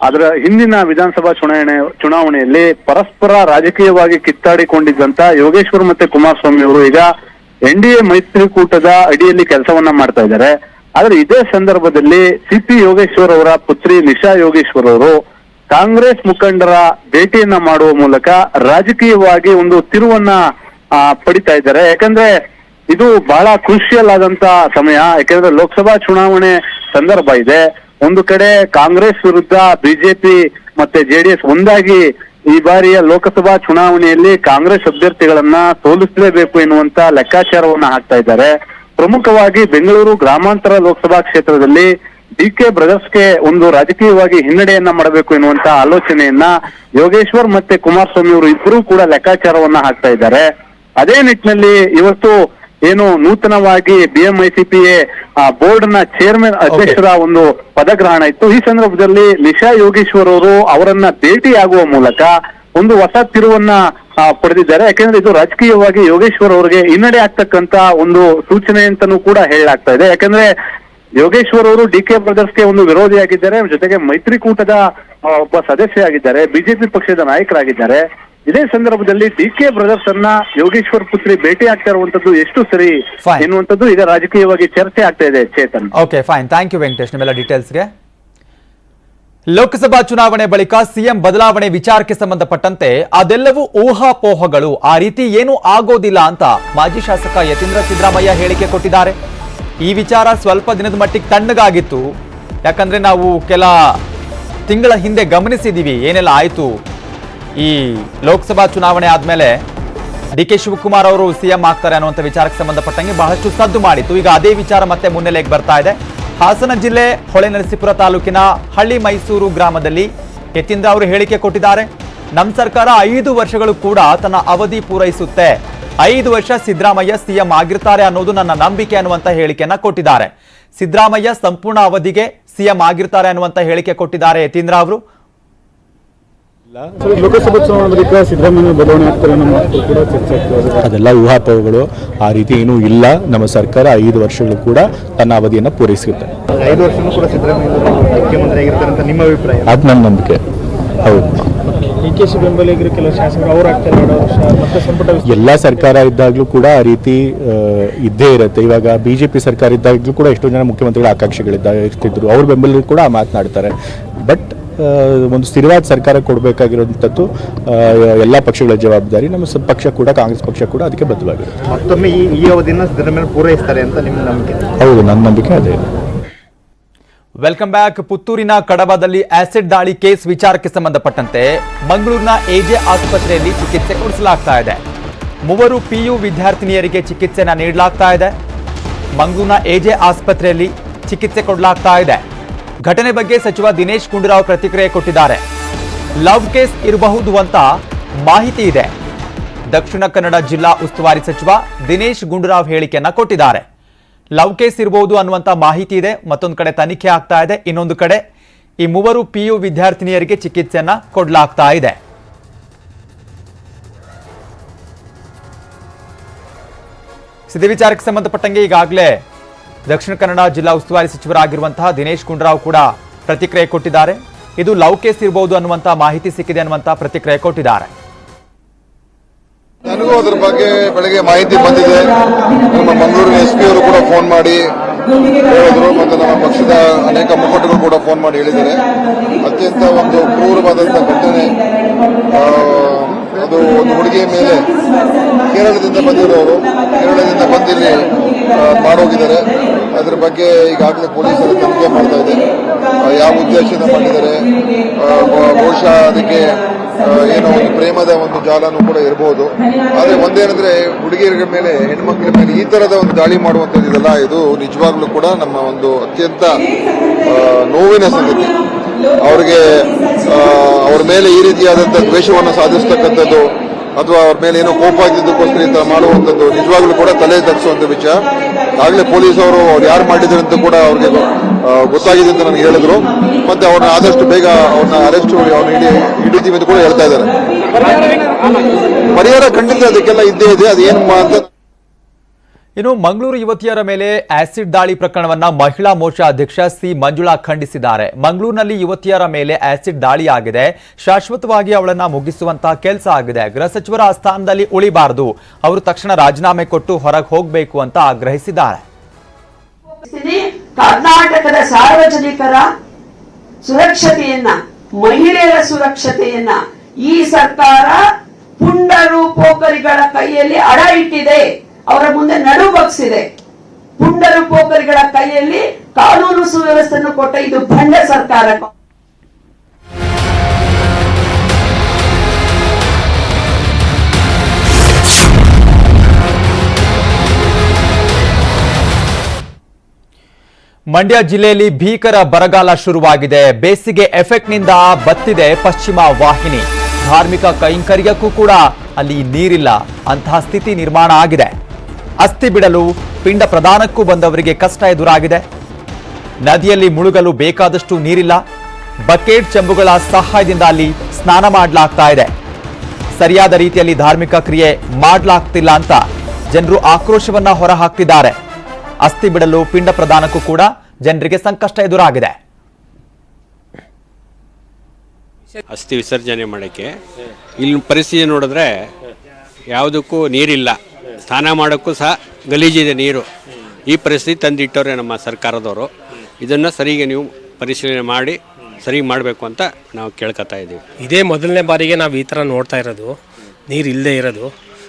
ಅದರ ಹಿಂದಿನ ವಿಧಾನಸಭಾ ಚುನಾವಣೆ, ಚುನಾವಣೆಯಲ್ಲಿ ಪರಸ್ಪರ ರಾಜಕೀಯವಾಗಿ ಕಿತ್ತಾಡಿಕೊಂಡಿದ್ದಂತ ಯೋಗೇಶ್ವರ್ ಮತ್ತೆ ಕುಮಾರಸ್ವಾಮಿ ಅವರು ಈಗ ಎನ್ ಡಿ ಎ ಮೈತ್ರಿಕೂಟದ ಅಡಿಯಲ್ಲಿ ಕೆಲಸವನ್ನ ಮಾಡ್ತಾ ಇದ್ದಾರೆ. ಆದ್ರೆ ಇದೇ ಸಂದರ್ಭದಲ್ಲಿ ಸಿಪಿ ಯೋಗೇಶ್ವರ್ ಅವರ ಪುತ್ರಿ ನಿಶಾ ಯೋಗೇಶ್ವರ್ ಅವರು ಕಾಂಗ್ರೆಸ್ ಮುಖಂಡರ ಭೇಟಿಯನ್ನ ಮಾಡುವ ಮೂಲಕ ರಾಜಕೀಯವಾಗಿ ಒಂದು ತಿರುವನ್ನ ಪಡಿತಾ ಇದ್ದಾರೆ. ಯಾಕಂದ್ರೆ ಇದು ಬಹಳ ಕ್ರೂಷಿಯಲ್ ಆದಂತ ಸಮಯ. ಯಾಕಂದ್ರೆ ಲೋಕಸಭಾ ಚುನಾವಣೆ ಸಂದರ್ಭ ಇದೆ. ಒಂದು ಕಡೆ ಕಾಂಗ್ರೆಸ್ ವಿರುದ್ಧ ಬಿಜೆಪಿ ಮತ್ತೆ ಜೆಡಿಎಸ್ ಒಂದಾಗಿ ಈ ಬಾರಿಯ ಲೋಕಸಭಾ ಚುನಾವಣೆಯಲ್ಲಿ ಕಾಂಗ್ರೆಸ್ ಅಭ್ಯರ್ಥಿಗಳನ್ನ ಸೋಲಿಸಲೇಬೇಕು ಎನ್ನುವಂತ ಲೆಕ್ಕಾಚಾರವನ್ನ ಹಾಕ್ತಾ ಇದ್ದಾರೆ. ಪ್ರಮುಖವಾಗಿ ಬೆಂಗಳೂರು ಗ್ರಾಮಾಂತರ ಲೋಕಸಭಾ ಕ್ಷೇತ್ರದಲ್ಲಿ ಡಿ ಕೆ ಬ್ರದರ್ಸ್ಗೆ ಒಂದು ರಾಜಕೀಯವಾಗಿ ಹಿನ್ನಡೆಯನ್ನ ಮಾಡಬೇಕು ಎನ್ನುವಂತ ಆಲೋಚನೆಯನ್ನ ಯೋಗೇಶ್ವರ್ ಮತ್ತೆ ಕುಮಾರಸ್ವಾಮಿ ಅವರು ಇಬ್ಬರೂ ಕೂಡ ಲೆಕ್ಕಾಚಾರವನ್ನ ಹಾಕ್ತಾ ಇದ್ದಾರೆ. ಅದೇ ನಿಟ್ಟಿನಲ್ಲಿ ಇವತ್ತು ಏನು ನೂತನವಾಗಿ ಬಿಎಂಐಸಿಪಿಎ ಬೋರ್ಡ್ನ ಚೇರ್ಮನ್ ಅಧ್ಯಕ್ಷರ ಒಂದು ಪದಗ್ರಹಣ ಇತ್ತು. ಈ ಸಂದರ್ಭದಲ್ಲಿ ನಿಶಾ ಯೋಗೇಶ್ವರ್ ಅವರು ಅವರನ್ನ ಭೇಟಿಯಾಗುವ ಮೂಲಕ ಒಂದು ಹೊಸ ತಿರುವನ್ನ ಪಡೆದಿದ್ದಾರೆ. ಯಾಕೆಂದ್ರೆ ಇದು ರಾಜಕೀಯವಾಗಿ ಯೋಗೇಶ್ವರ್ ಅವರಿಗೆ ಹಿನ್ನಡೆ ಆಗ್ತಕ್ಕಂತ ಒಂದು ಸೂಚನೆ ಅಂತಾನೂ ಕೂಡ ಹೇಳಲಾಗ್ತಾ ಇದೆ. ಯಾಕಂದ್ರೆ ಯೋಗೇಶ್ವರ್ ಅವರು ಡಿ ಕೆ ಬ್ರದರ್ಸ್ಗೆ ಒಂದು ವಿರೋಧಿಯಾಗಿದ್ದಾರೆ. ಜೊತೆಗೆ ಮೈತ್ರಿಕೂಟದ ಒಬ್ಬ ಸದಸ್ಯರಾಗಿದ್ದಾರೆ ಬಿಜೆಪಿ ಪಕ್ಷದ ನಾಯಕರಾಗಿದ್ದಾರೆ. ಇದೇ ಸಂದರ್ಭದಲ್ಲಿ ಡಿ ಕೆ ಬ್ರದರ್ಸ್ ಅನ್ನ ಯೋಗೇಶ್ವರ್ ಪುತ್ರಿ ಭೇಟಿ ಆಗ್ತಾ ಇರುವಂತದ್ದು ಎಷ್ಟು ಸರಿ. ಎನ್ನುವಂಥದ್ದು ಈಗ ರಾಜಕೀಯವಾಗಿ ಚರ್ಚೆ ಆಗ್ತಾ ಇದೆ Chetan. Okay fine thank you Venkatesh ನಿಮ್ಮೆಲ್ಲ ಡೀಟೇಲ್ಸ್ಗೆ ಲೋಕಸಭಾ ಚುನಾವಣೆ ಬಳಿಕ ಸಿಎಂ ಬದಲಾವಣೆ ವಿಚಾರಕ್ಕೆ ಸಂಬಂಧಪಟ್ಟಂತೆ ಅದೆಲ್ಲವೂ ಊಹಾಪೋಹಗಳು. ಆ ರೀತಿ ಏನೂ ಆಗೋದಿಲ್ಲ ಅಂತ ಮಾಜಿ ಶಾಸಕ ಯತೀಂದ್ರ ಸಿದ್ದರಾಮಯ್ಯ ಹೇಳಿಕೆ ಕೊಟ್ಟಿದ್ದಾರೆ. ಈ ವಿಚಾರ ಸ್ವಲ್ಪ ದಿನದ ಮಟ್ಟಿಗೆ ತಣ್ಣಗಾಗಿತ್ತು. ಯಾಕಂದ್ರೆ ನಾವು ಕೆಲ ತಿಂಗಳ ಹಿಂದೆ ಗಮನಿಸಿದ್ದೀವಿ ಏನೆಲ್ಲ ಆಯಿತು. ಈ ಲೋಕಸಭಾ ಚುನಾವಣೆ ಆದಮೇಲೆ ಡಿ ಕೆ ಶಿವಕುಮಾರ್ ಅವರು ಸಿಎಂ ಆಗ್ತಾರೆ ಅನ್ನುವಂಥ ವಿಚಾರಕ್ಕೆ ಸಂಬಂಧಪಟ್ಟಂಗೆ ಬಹಳಷ್ಟು ಸದ್ದು ಮಾಡಿತ್ತು. ಈಗ ಅದೇ ವಿಚಾರ ಮತ್ತೆ ಮುನ್ನೆಲೆಗೆ ಬರ್ತಾ ಇದೆ. ಹಾಸನ ಜಿಲ್ಲೆ ಹೊಳೆನರಸೀಪುರ ತಾಲೂಕಿನ ಹಳ್ಳಿ ಮೈಸೂರು ಗ್ರಾಮದಲ್ಲಿ ಯತೀಂದ್ರ ಅವರು ಹೇಳಿಕೆ ಕೊಟ್ಟಿದ್ದಾರೆ. ನಮ್ಮ ಸರ್ಕಾರ ಐದು ವರ್ಷಗಳು ಕೂಡ ತನ್ನ ಅವಧಿ ಪೂರೈಸುತ್ತೆ. ಐದು ವರ್ಷ ಸಿದ್ದರಾಮಯ್ಯ ಸಿಎಂ ಆಗಿರ್ತಾರೆ ಅನ್ನೋದು ನನ್ನ ನಂಬಿಕೆ ಅನ್ನುವಂತ ಹೇಳಿಕೆಯನ್ನ ಕೊಟ್ಟಿದ್ದಾರೆ. ಸಿದ್ದರಾಮಯ್ಯ ಸಂಪೂರ್ಣ ಅವಧಿಗೆ ಸಿಎಂ ಆಗಿರ್ತಾರೆ ಅನ್ನುವಂತ ಹೇಳಿಕೆ ಕೊಟ್ಟಿದ್ದಾರೆ ಯತೀಂದ್ರ ಅವರು. ಲೋಕಸಭಾ ಚುನಾವಣೆ ಬಳಿಕ ಸಿದ್ದರಾಮಯ್ಯ ಬದಲಾವಣೆ ಆಗ್ತಾರೆ ಅನ್ನೋ ಮಾತು ಕೂಡ ಚರ್ಚೆ ಆಗ್ತದೆ ಅದೆಲ್ಲ ಊಹಾಪೋಹಗಳು ಆ ರೀತಿ ಏನೂ ಇಲ್ಲ. ನಮ್ಮ ಸರ್ಕಾರ ಐದು ವರ್ಷಗಳು ಕೂಡ ತನ್ನ ಅವಧಿಯನ್ನು ಪೂರೈಸುತ್ತೆ ಐದು ವರ್ಷ ಕೂಡ ಸಿದ್ದರಾಮಯ್ಯ ಮುಖ್ಯಮಂತ್ರಿ ಆಗಿರ್ತಾರೆ ಅಂತ ನಿಮ್ಮ ಅಭಿಪ್ರಾಯ? ಅದು ನನ್ನ ನಂಬಿಕೆ. ಹೌದು. ಕೆ ಸಿ ಬೆಂಬಲಿಗರು ಕೆಲವು ಶಾಸಕರು ಅವ್ರು ಆಗ್ತಾರೆ ಎರಡು ವರ್ಷ ಮತ್ತೆ ಸಂಪುಟ ಎಲ್ಲ ಸರ್ಕಾರ ಇದ್ದಾಗಲೂ ಕೂಡ ಆ ರೀತಿ ಇದ್ದೇ ಇರುತ್ತೆ. ಇವಾಗ ಬಿ ಜೆ ಪಿ ಸರ್ಕಾರ ಇದ್ದಾಗಲೂ ಕೂಡ ಎಷ್ಟೋ ಜನ ಮುಖ್ಯಮಂತ್ರಿಗಳ ಆಕಾಂಕ್ಷೆಗಳಿದ್ದ ಇರ್ತಿದ್ರು ಅವ್ರ ಬೆಂಬಲಿಗರು ಕೂಡ ಮಾತನಾಡ್ತಾರೆ. ಬಟ್ ಒಂದು ಸ್ಥಿರವಾದ ಸರ್ಕಾರ ಕೊಡಬೇಕಾಗಿರುವಂಥದ್ದು ಎಲ್ಲ ಪಕ್ಷಗಳ ಜವಾಬ್ದಾರಿ. ನಮ್ಮ ಸ- ಪಕ್ಷ ಕೂಡ ಕಾಂಗ್ರೆಸ್ ಪಕ್ಷ ಕೂಡ ಅದಕ್ಕೆ ಬದ್ಧವಾಗಿದೆ ಮತ್ತೊಮ್ಮೆ ಈ ಈ ಅವಧಿನ ಪೂರೈಸ್ತಾರೆ ಅಂತ ನಿಮ್ಮ ನಂಬಿಕೆ? ಹೌದು ನನ್ನ ನಂಬಿಕೆ ಅದೇ. ವೆಲ್ಕಮ್ ಬ್ಯಾಕ್ ಪುತ್ತೂರಿನ ಕಡಬದಲ್ಲಿ ಆಸಿಡ್ ದಾಳಿ ಕೇಸ್ ವಿಚಾರಕ್ಕೆ ಸಂಬಂಧಪಟ್ಟಂತೆ ಮಂಗಳೂರಿನ ಎಜೆ ಆಸ್ಪತ್ರೆಯಲ್ಲಿ ಚಿಕಿತ್ಸೆ ಕೊಡಿಸಲಾಗ್ತಾ ಇದೆ. ಮೂವರು ಪಿಯು ವಿದ್ಯಾರ್ಥಿನಿಯರಿಗೆ ಚಿಕಿತ್ಸೆನ ನೀಡಲಾಗ್ತಾ ಇದೆ. ಮಂಗಳೂರಿನ ಎಜೆ ಆಸ್ಪತ್ರೆಯಲ್ಲಿ ಚಿಕಿತ್ಸೆ ಕೊಡಲಾಗ್ತಾ ಇದೆ. ಘಟನೆ ಬಗ್ಗೆ ಸಚಿವ ದಿನೇಶ್ ಗುಂಡೂರಾವ್ ಪ್ರತಿಕ್ರಿಯೆ ಕೊಟ್ಟಿದ್ದಾರೆ. ಲವ್ ಕೇಸ್ ಇರಬಹುದು ಅಂತ ಮಾಹಿತಿ ಇದೆ. ದಕ್ಷಿಣ ಕನ್ನಡ ಜಿಲ್ಲಾ ಉಸ್ತುವಾರಿ ಸಚಿವ ದಿನೇಶ್ ಗುಂಡೂರಾವ್ ಹೇಳಿಕೆಯನ್ನ ಕೊಟ್ಟಿದ್ದಾರೆ. ಲವ್ ಕೇಸ್ ಇರಬಹುದು ಅನ್ನುವಂತ ಮಾಹಿತಿ ಇದೆ. ಮತ್ತೊಂದು ಕಡೆ ತನಿಖೆ ಆಗ್ತಾ ಇದೆ. ಇನ್ನೊಂದು ಕಡೆ ಈ ಮೂವರು ಪಿಯು ವಿದ್ಯಾರ್ಥಿನಿಯರಿಗೆ ಚಿಕಿತ್ಸೆಯನ್ನ ಕೊಡಲಾಗ್ತಾ ಇದೆ. ಸುದ್ದಿ ವಿಚಾರಕ್ಕೆ ಸಂಬಂಧಪಟ್ಟಂಗೆ ಈಗಾಗಲೇ ದಕ್ಷಿಣ ಕನ್ನಡ ಜಿಲ್ಲಾ ಉಸ್ತುವಾರಿ ಸಚಿವರಾಗಿರುವಂತಹ ದಿನೇಶ್ ಗುಂಡ್ರಾವ್ ಕೂಡ ಪ್ರತಿಕ್ರಿಯೆ ಕೊಟ್ಟಿದ್ದಾರೆ. ಇದು ಲವ್ ಕೇಸ್ ಇರಬಹುದು ಅನ್ನುವಂತಹ ಮಾಹಿತಿ ಸಿಕ್ಕಿದೆ ಅನ್ನುವಂತ ಪ್ರತಿಕ್ರಿಯೆ ಕೊಟ್ಟಿದ್ದಾರೆ. ನನಗೂ ಅದ್ರ ಬಗ್ಗೆ ಬೆಳಗ್ಗೆ ಮಾಹಿತಿ ಬಂದಿದೆ. ನಮ್ಮ ಮಂಗಳೂರಿನ ಎಸ್ ಪಿ ಅವರು ಕೂಡ ಫೋನ್ ಮಾಡಿ ಹೇಳಿದ್ರು ಮತ್ತು ನಮ್ಮ ಪಕ್ಷದ ಅನೇಕ ಮುಖಂಡರು ಕೂಡ ಫೋನ್ ಮಾಡಿ ಹೇಳಿದ್ದಾರೆ. ಅತ್ಯಂತ ಒಂದು ಕ್ರೂರವಾದಂಥ ಘಟನೆ ಅದು ಒಂದು ಹುಡುಗಿಯ ಮೇಲೆ ಕೇರಳದಿಂದ ಬಂದಿರೋರು ಕೇರಳದಿಂದ ಬಂದಿಲ್ಲಿ ಮಾಡೋಗಿದ್ದಾರೆ. ಅದ್ರ ಬಗ್ಗೆ ಈಗಾಗಲೇ ಪೊಲೀಸರು ತನಿಖೆ ಮಾಡ್ತಾ ಇದೆ. ಯಾವ ಉದ್ದೇಶದಿಂದ ಮಾಡಿದ್ದಾರೆ? ಬಹುಶಃ ಅದಕ್ಕೆ ಏನೋ ಒಂದು ಪ್ರೇಮದ ಒಂದು ಜಾಲನೂ ಕೂಡ ಇರಬಹುದು ಆದರೆ ಒಂದೇನಂದ್ರೆ ಹುಡುಗಿಯರ ಮೇಲೆ ಹೆಣ್ಮಕ್ಳ ಮೇಲೆ ಈ ತರದ ಒಂದು ದಾಳಿ ಮಾಡುವಂತದ್ದು ಇದೆಲ್ಲ ಇದು ನಿಜವಾಗ್ಲೂ ಕೂಡ ನಮ್ಮ ಒಂದು ಅತ್ಯಂತ ನೋವಿನ ಸಂಗತಿ. ಅವ್ರಿಗೆ ಅವ್ರ ಮೇಲೆ ಈ ರೀತಿಯಾದಂಥ ದ್ವೇಷವನ್ನು ಸಾಧಿಸ್ತಕ್ಕಂಥದ್ದು ಅಥವಾ ಅವ್ರ ಮೇಲೆ ಏನೋ ಕೋಪ ಇದ್ದಿದ್ದಕ್ಕೋಸ್ಕರ ಈ ತರ ಮಾಡುವಂಥದ್ದು ನಿಜವಾಗ್ಲೂ ಕೂಡ ತಲೆ ತಗ್ಸುವಂತ ವಿಷಯ ಆಗ್ಲೇ ಪೊಲೀಸ್ ಅವರು ಯಾರು ಮಾಡಿದ್ರು ಅಂತ ಕೂಡ ಅವ್ರಿಗೆ ಗೊತ್ತಾಗಿದೆ ಅಂತ ನನಗೆ ಹೇಳಿದ್ರು. ಮತ್ತೆ ಅವ್ರನ್ನ ಆದಷ್ಟು ಬೇಗ ಅವ್ರನ್ನ ಅರೆಸ್ಟ್ ಅವ್ರನ್ನ ಹಿಡಿ ಹಿಡಿತೀವಿ ಅಂತ ಕೂಡ ಹೇಳ್ತಾ ಇದ್ದಾರೆ. ಪರಿಹಾರ ಖಂಡಿತ ಅದಕ್ಕೆಲ್ಲ ಇದ್ದೇ ಇದೆ. ಅದೇನು ಅಂತ ಇನ್ನು ಮಂಗಳೂರು ಯುವತಿಯರ ಮೇಲೆ ಆಸಿಡ್ ದಾಳಿ ಪ್ರಕರಣವನ್ನ ಮಹಿಳಾ ಮೋರ್ಚಾ ಅಧ್ಯಕ್ಷ ಸಿ. ಮಂಜುಳಾ ಖಂಡಿಸಿದ್ದಾರೆ. ಮಂಗಳೂರಿನಲ್ಲಿ ಯುವತಿಯರ ಮೇಲೆ ಆಸಿಡ್ ದಾಳಿ ಆಗಿದೆ. ಶಾಶ್ವತವಾಗಿ ಅವಳನ್ನ ಮುಗಿಸುವಂತಹ ಕೆಲಸ ಆಗಿದೆ. ಗೃಹ ಸಚಿವರ ಸ್ಥಾನದಲ್ಲಿ ಉಳಿಬಾರದು. ಅವರು ತಕ್ಷಣ ರಾಜೀನಾಮೆ ಕೊಟ್ಟು ಹೊರಗೆ ಹೋಗಬೇಕು ಅಂತ ಆಗ್ರಹಿಸಿದ್ದಾರೆ. ಕರ್ನಾಟಕದ ಸಾರ್ವಜನಿಕರ ಸುರಕ್ಷತೆಯನ್ನ, ಮಹಿಳೆಯರ ಸುರಕ್ಷತೆಯನ್ನ ಈ ಸರ್ಕಾರ ಪುಂಡರು ಪೋಕರಿಗಳ ಕೈಯಲ್ಲಿ ಅಡ ಇಟ್ಟಿದೆ. ಅವರ ಮುಂದೆ ನಡು ಬಗ್ಸಿದೆ. ಪುಂಡರು ಪೋಕರಿಗಳ ಕೈಯಲ್ಲಿ ಕಾನೂನು ಸುವ್ಯವಸ್ಥೆಯನ್ನು ಕೊಟ್ಟ ಇದು ಭಂಡ ಸರ್ಕಾರ ಮಂಡ್ಯ ಜಿಲ್ಲೆಯಲ್ಲಿ ಭೀಕರ ಬರಗಾಲ ಶುರುವಾಗಿದೆ. ಬೇಸಿಗೆ ಎಫೆಕ್ಟ್ನಿಂದ ಬತ್ತಿದೆ ಪಶ್ಚಿಮ ವಾಹಿನಿ. ಧಾರ್ಮಿಕ ಕೈಂಕರ್ಯಕ್ಕೂ ಕೂಡ ಅಲ್ಲಿ ನೀರಿಲ್ಲ. ಅಂತಹ ಸ್ಥಿತಿ ನಿರ್ಮಾಣ ಆಗಿದೆ. ಅಸ್ಥಿ ಬಿಡಲು ಪಿಂಡ ಪ್ರದಾನಕ್ಕೂ ಬಂದವರಿಗೆ ಕಷ್ಟ ಎದುರಾಗಿದೆ. ನದಿಯಲ್ಲಿ ಮುಳುಗಲು ಬೇಕಾದಷ್ಟು ನೀರಿಲ್ಲ. ಬಕೆಟ್ ಚೆಂಬುಗಳ ಸಹಾಯದಿಂದ ಅಲ್ಲಿ ಸ್ನಾನ ಮಾಡಲಾಗ್ತಾ ಇದೆ. ಸರಿಯಾದ ರೀತಿಯಲ್ಲಿ ಧಾರ್ಮಿಕ ಕ್ರಿಯೆ ಮಾಡಲಾಗ್ತಿಲ್ಲ ಅಂತ ಜನರು ಆಕ್ರೋಶವನ್ನ ಹೊರಹಾಕ್ತಿದ್ದಾರೆ. ಅಸ್ಥಿ ಬಿಡಲು ಪಿಂಡ ಪ್ರದಾನಕ್ಕೂ ಕೂಡ ಜನರಿಗೆ ಸಂಕಷ್ಟ ಎದುರಾಗಿದೆ. ಅಸ್ಥಿ ವಿಸರ್ಜನೆ ಮಾಡೋಕ್ಕೆ. ಇಲ್ಲಿ ಪರಿಸ್ಥಿತಿ ನೋಡಿದ್ರೆ ಯಾವುದಕ್ಕೂ ನೀರಿಲ್ಲ. ಸ್ನಾನ ಮಾಡೋಕ್ಕೂ ಸಹ ಗಲೀಜಿದೆ ನೀರು. ಈ ಪರಿಸ್ಥಿತಿ ತಂದಿಟ್ಟವ್ರೆ ನಮ್ಮ ಸರ್ಕಾರದವರು. ಇದನ್ನು ಸರಿಗೆ ನೀವು ಪರಿಶೀಲನೆ ಮಾಡಿ ಸರಿ ಮಾಡಬೇಕು ಅಂತ ನಾವು ಕೇಳ್ಕೊತಾ ಇದ್ದೀವಿ. ಇದೇ ಮೊದಲನೇ ಬಾರಿಗೆ ನಾವು ಈ ಥರ ನೋಡ್ತಾ ಇರೋದು. ನೀರು ಇಲ್ಲದೆ ಇರೋದು.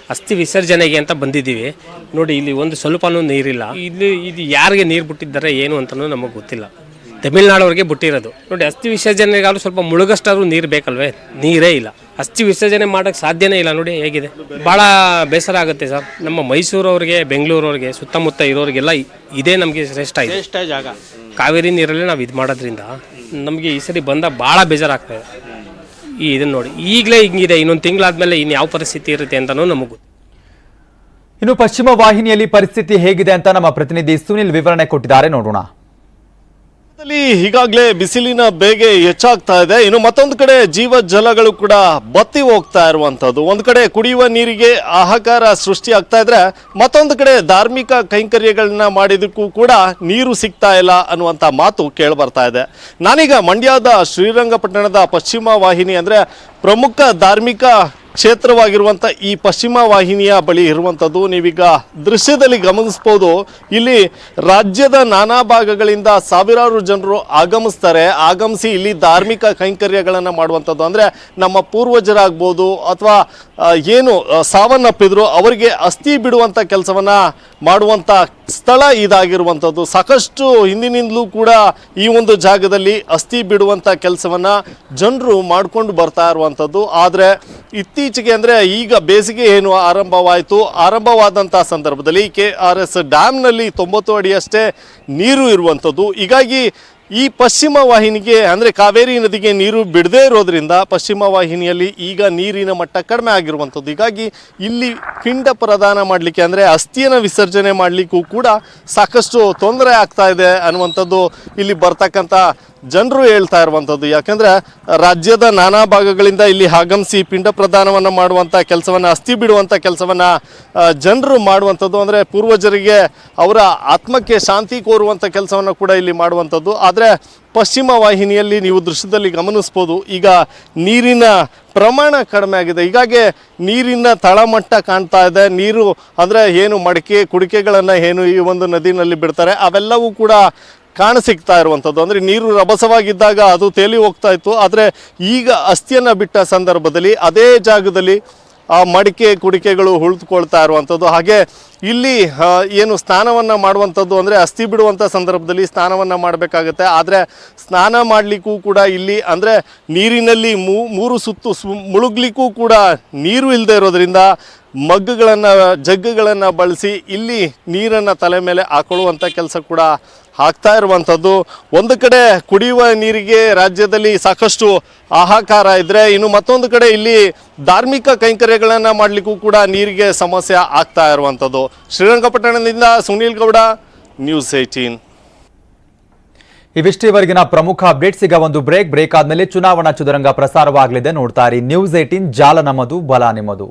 ಅಸ್ಥಿ ವಿಸರ್ಜನೆಗೆ ಅಂತ ಬಂದಿದ್ದೀವಿ. ನೋಡಿ ಇಲ್ಲಿ ಒಂದು ಸ್ವಲ್ಪನೂ ನೀರಿಲ್ಲ. ಇಲ್ಲಿ ಇದು ಯಾರಿಗೆ ನೀರು ಬಿಟ್ಟಿದ್ದಾರೆ ಏನು ಅಂತಲೂ ನಮಗೆ ಗೊತ್ತಿಲ್ಲ. ತಮಿಳ್ನಾಡವ್ರಿಗೆ ಬಿಟ್ಟಿರೋದು. ನೋಡಿ ಅಸ್ಥಿ ವಿಸರ್ಜನೆಗಾದ್ರೂ ಸ್ವಲ್ಪ ಮುಳುಗಷ್ಟಾದ್ರೂ ನೀರು ಬೇಕಲ್ವೇ? ನೀರೇ ಇಲ್ಲ. ಅಸ್ಥಿ ವಿಸರ್ಜನೆ ಮಾಡೋಕ್ಕೆ ಸಾಧ್ಯನೇ ಇಲ್ಲ. ನೋಡಿ ಹೇಗಿದೆ? ಭಾಳ ಬೇಸರ ಆಗುತ್ತೆ ಸರ್. ನಮ್ಮ ಮೈಸೂರವ್ರಿಗೆ ಬೆಂಗಳೂರವ್ರಿಗೆ ಸುತ್ತಮುತ್ತ ಇರೋರಿಗೆಲ್ಲ ಇದೇ ನಮಗೆ ಶ್ರೇಷ್ಠ ಇದೆ. ಶ್ರೇಷ್ಠ ಜಾಗ. ಕಾವೇರಿ ನೀರಲ್ಲಿ ನಾವು ಇದು ಮಾಡೋದ್ರಿಂದ ನಮಗೆ ಈ ಸರಿ ಬಂದ ಭಾಳ ಬೇಜಾರಾಗ್ತಾ ಇದೆ. ಈ ಇದನ್ನ ನೋಡಿ. ಈಗಲೇ ಹಿಂಗಿದೆ, ಇನ್ನೊಂದು ತಿಂಗಳಾದ್ಮೇಲೆ ಇನ್ನು ಯಾವ ಪರಿಸ್ಥಿತಿ ಇರುತ್ತೆ ಅಂತಲೂ ನಮಗೂ ಇನ್ನು ಪಶ್ಚಿಮ ವಾಹಿನಿಯಲ್ಲಿ ಪರಿಸ್ಥಿತಿ ಹೇಗಿದೆ ಅಂತ ನಮ್ಮ ಪ್ರತಿನಿಧಿ ಸುನಿಲ್ ವಿವರಣೆ ಕೊಟ್ಟಿದ್ದಾರೆ. ನೋಡೋಣ. ಈಗಾಗಲೇ ಬಿಸಿಲಿನ ಬೇಗೆ ಹೆಚ್ಚಾಗ್ತಾ ಇದೆ. ಇನ್ನು ಮತ್ತೊಂದು ಕಡೆ ಜೀವ ಜಲಗಳು ಕೂಡ ಬತ್ತಿ ಹೋಗ್ತಾ ಇರುವಂಥದ್ದು ಒಂದು ಕಡೆ ಕುಡಿಯುವ ನೀರಿಗೆ ಹಾಹಾಕಾರ ಸೃಷ್ಟಿ ಆಗ್ತಾ ಇದ್ರೆ ಮತ್ತೊಂದು ಕಡೆ ಧಾರ್ಮಿಕ ಕೈಂಕರ್ಯಗಳನ್ನ ಮಾಡಿದಕ್ಕೂ ಕೂಡ ನೀರು ಸಿಗ್ತಾ ಇಲ್ಲ ಅನ್ನುವಂಥ ಮಾತು ಕೇಳಿ ಬರ್ತಾ ಇದೆ. ನಾನೀಗ ಮಂಡ್ಯದ ಶ್ರೀರಂಗಪಟ್ಟಣದ ಪಶ್ಚಿಮ ವಾಹಿನಿ ಅಂದ್ರೆ ಪ್ರಮುಖ ಧಾರ್ಮಿಕ ಕ್ಷೇತ್ರವಾಗಿರುವಂಥ ಈ ಪಶ್ಚಿಮ ವಾಹಿನಿಯ ಬಳಿ ಇರುವಂಥದ್ದು ನೀವೀಗ ದೃಶ್ಯದಲ್ಲಿ ಗಮನಿಸ್ಬೋದು. ಇಲ್ಲಿ ರಾಜ್ಯದ ನಾನಾ ಭಾಗಗಳಿಂದ ಸಾವಿರಾರು ಜನರು ಆಗಮಿಸ್ತಾರೆ. ಆಗಮಿಸಿ ಇಲ್ಲಿ ಧಾರ್ಮಿಕ ಕೈಂಕರ್ಯಗಳನ್ನು ಮಾಡುವಂಥದ್ದು ಅಂದರೆ ನಮ್ಮ ಪೂರ್ವಜರಾಗ್ಬೋದು ಅಥವಾ ಏನು ಸಾವನ್ನಪ್ಪಿದ್ರು, ಅವರಿಗೆ ಅಸ್ಥಿ ಬಿಡುವಂಥ ಕೆಲಸವನ್ನು ಮಾಡುವಂಥ ಸ್ಥಳ ಇದಾಗಿರುವಂಥದ್ದು. ಸಾಕಷ್ಟು ಹಿಂದಿನಿಂದಲೂ ಕೂಡ ಈ ಒಂದು ಜಾಗದಲ್ಲಿ ಅಸ್ಥಿ ಬಿಡುವಂಥ ಕೆಲಸವನ್ನು ಜನರು ಮಾಡಿಕೊಂಡು ಬರ್ತಾ ಇರುವಂಥದ್ದು. ಆದರೆ, ಇತ್ತೀಚೆಗೆ ಅಂದರೆ ಈಗ ಬೇಸಿಗೆ ಏನು ಆರಂಭವಾಯಿತು. ಆರಂಭವಾದಂಥ ಸಂದರ್ಭದಲ್ಲಿ ಕೆ ಆರ್ ಎಸ್ ಡ್ಯಾಮ್ನಲ್ಲಿ ತೊಂಬತ್ತು ಅಡಿಯಷ್ಟೇ ನೀರು ಇರುವಂಥದ್ದು. ಹೀಗಾಗಿ ಈ ಪಶ್ಚಿಮ ವಾಹಿನಿಗೆ, ಅಂದರೆ ಕಾವೇರಿ ನದಿಗೆ ನೀರು ಬಿಡದೇ ಇರೋದ್ರಿಂದ ಪಶ್ಚಿಮ ವಾಹಿನಿಯಲ್ಲಿ ಈಗ ನೀರಿನ ಮಟ್ಟ ಕಡಿಮೆ ಆಗಿರುವಂಥದ್ದು. ಹೀಗಾಗಿ ಇಲ್ಲಿ ಪಿಂಡ ಪ್ರದಾನ ಮಾಡಲಿಕ್ಕೆ, ಅಂದರೆ ಅಸ್ಥಿಯನ್ನು ವಿಸರ್ಜನೆ ಮಾಡಲಿಕ್ಕೂ ಕೂಡ ಸಾಕಷ್ಟು ತೊಂದರೆ ಆಗ್ತಾ ಇದೆ ಅನ್ನುವಂಥದ್ದು ಇಲ್ಲಿ ಬರ್ತಕ್ಕಂಥ ಜನರು ಹೇಳ್ತಾ ಇರುವಂಥದ್ದು, ಯಾಕಂದ್ರೆ ರಾಜ್ಯದ ನಾನಾ ಭಾಗಗಳಿಂದ ಇಲ್ಲಿ ಆಗಮಿಸಿ ಪಿಂಡ ಪ್ರದಾನವನ್ನು ಮಾಡುವಂಥ ಕೆಲಸವನ್ನು, ಅಸ್ಥಿ ಬಿಡುವಂಥ ಕೆಲಸವನ್ನು ಜನರು ಮಾಡುವಂಥದ್ದು. ಅಂದರೆ ಪೂರ್ವಜರಿಗೆ ಅವರ ಆತ್ಮಕ್ಕೆ ಶಾಂತಿ ಕೋರುವಂಥ ಕೆಲಸವನ್ನು ಕೂಡ ಇಲ್ಲಿ ಮಾಡುವಂಥದ್ದು. ಆದರೆ ಪಶ್ಚಿಮ ವಾಹಿನಿಯಲ್ಲಿ ನೀವು ದೃಶ್ಯದಲ್ಲಿ ಗಮನಿಸ್ಬೋದು, ಈಗ ನೀರಿನ ಪ್ರಮಾಣ ಕಡಿಮೆ ಆಗಿದೆ. ಹೀಗಾಗಿ ನೀರಿನ ತಳಮಟ್ಟ ಕಾಣ್ತಾ ಇದೆ. ನೀರು ಅಂದರೆ ಏನು ಮಡಿಕೆ ಕುಡಿಕೆಗಳನ್ನು ಏನು ಈ ಒಂದು ನದಿನಲ್ಲಿ ಬಿಡ್ತಾರೆ, ಅವೆಲ್ಲವೂ ಕೂಡ ಕಾಣಸಿಗ್ತಾ ಇರುವಂಥದ್ದು ಅಂದರೆ ನೀರು ರಭಸವಾಗಿದ್ದಾಗ ಅದು ತೇಲಿ ಹೋಗ್ತಾ ಇತ್ತು. ಆದರೆ ಈಗ ಅಸ್ಥಿಯನ್ನು ಬಿಟ್ಟ ಸಂದರ್ಭದಲ್ಲಿ ಅದೇ ಜಾಗದಲ್ಲಿ ಆ ಮಡಿಕೆ ಕುಡಿಕೆಗಳು ಉಳಿದುಕೊಳ್ತಾ ಇರುವಂಥದ್ದು ಹಾಗೆ ಇಲ್ಲಿ ಏನು ಸ್ನಾನವನ್ನು ಮಾಡುವಂಥದ್ದು ಅಂದರೆ ಅಸ್ಥಿ ಬಿಡುವಂಥ ಸಂದರ್ಭದಲ್ಲಿ ಸ್ನಾನವನ್ನು ಮಾಡಬೇಕಾಗತ್ತೆ. ಆದರೆ ಸ್ನಾನ ಮಾಡಲಿಕ್ಕೂ ಕೂಡ ಇಲ್ಲಿ, ಅಂದರೆ ನೀರಿನಲ್ಲಿ ಮೂರು ಸುತ್ತು ಮುಳುಗ್ಲಿಕ್ಕೂ ಕೂಡ ನೀರು ಇಲ್ಲದೆ ಇರೋದ್ರಿಂದ ಮಗ್ಗುಗಳನ್ನು, ಜಗ್ಗುಗಳನ್ನು ಬಳಸಿ ಇಲ್ಲಿ ನೀರನ್ನು ತಲೆ ಮೇಲೆ ಹಾಕೊಳ್ಳುವಂಥ ಕೆಲಸ ಕೂಡ ಆಗ್ತಾ ಇರುವಂಥದ್ದು ಒಂದು ಕಡೆ ಕುಡಿಯುವ ನೀರಿಗೆ ರಾಜ್ಯದಲ್ಲಿ ಸಾಕಷ್ಟು ಆಹಾಕಾರ ಇದ್ದರೆ ಇನ್ನು ಮತ್ತೊಂದು ಕಡೆ ಇಲ್ಲಿ ಧಾರ್ಮಿಕ ಕೈಂಕರ್ಯಗಳನ್ನು ಮಾಡಲಿಕ್ಕೂ ಕೂಡ ನೀರಿಗೆ ಸಮಸ್ಯೆ ಆಗ್ತಾ ಇರುವಂಥದ್ದು ಶ್ರೀರಂಗಪಟ್ಟಣದಿಂದ ಸುನೀಲ್ ಗೌಡ, ನ್ಯೂಸ್ ಏಯ್ಟೀನ್. ಇವಿಷ್ಟಿವರೆಗಿನ ಪ್ರಮುಖ ಅಪ್ಡೇಟ್ಸ್, ಈಗ ಒಂದು ಬ್ರೇಕ್. ಬ್ರೇಕ್ ಆದಮೇಲೆ ಚುನಾವಣಾ ಚದುರಂಗ ಪ್ರಸಾರವಾಗಲಿದೆ. ನೋಡ್ತಾ ಇರಿ ನ್ಯೂಸ್ ಏಯ್ಟೀನ್, ಜಾಲ ನಮ್ಮದು, ಬಲ ನಿಮ್ಮದು.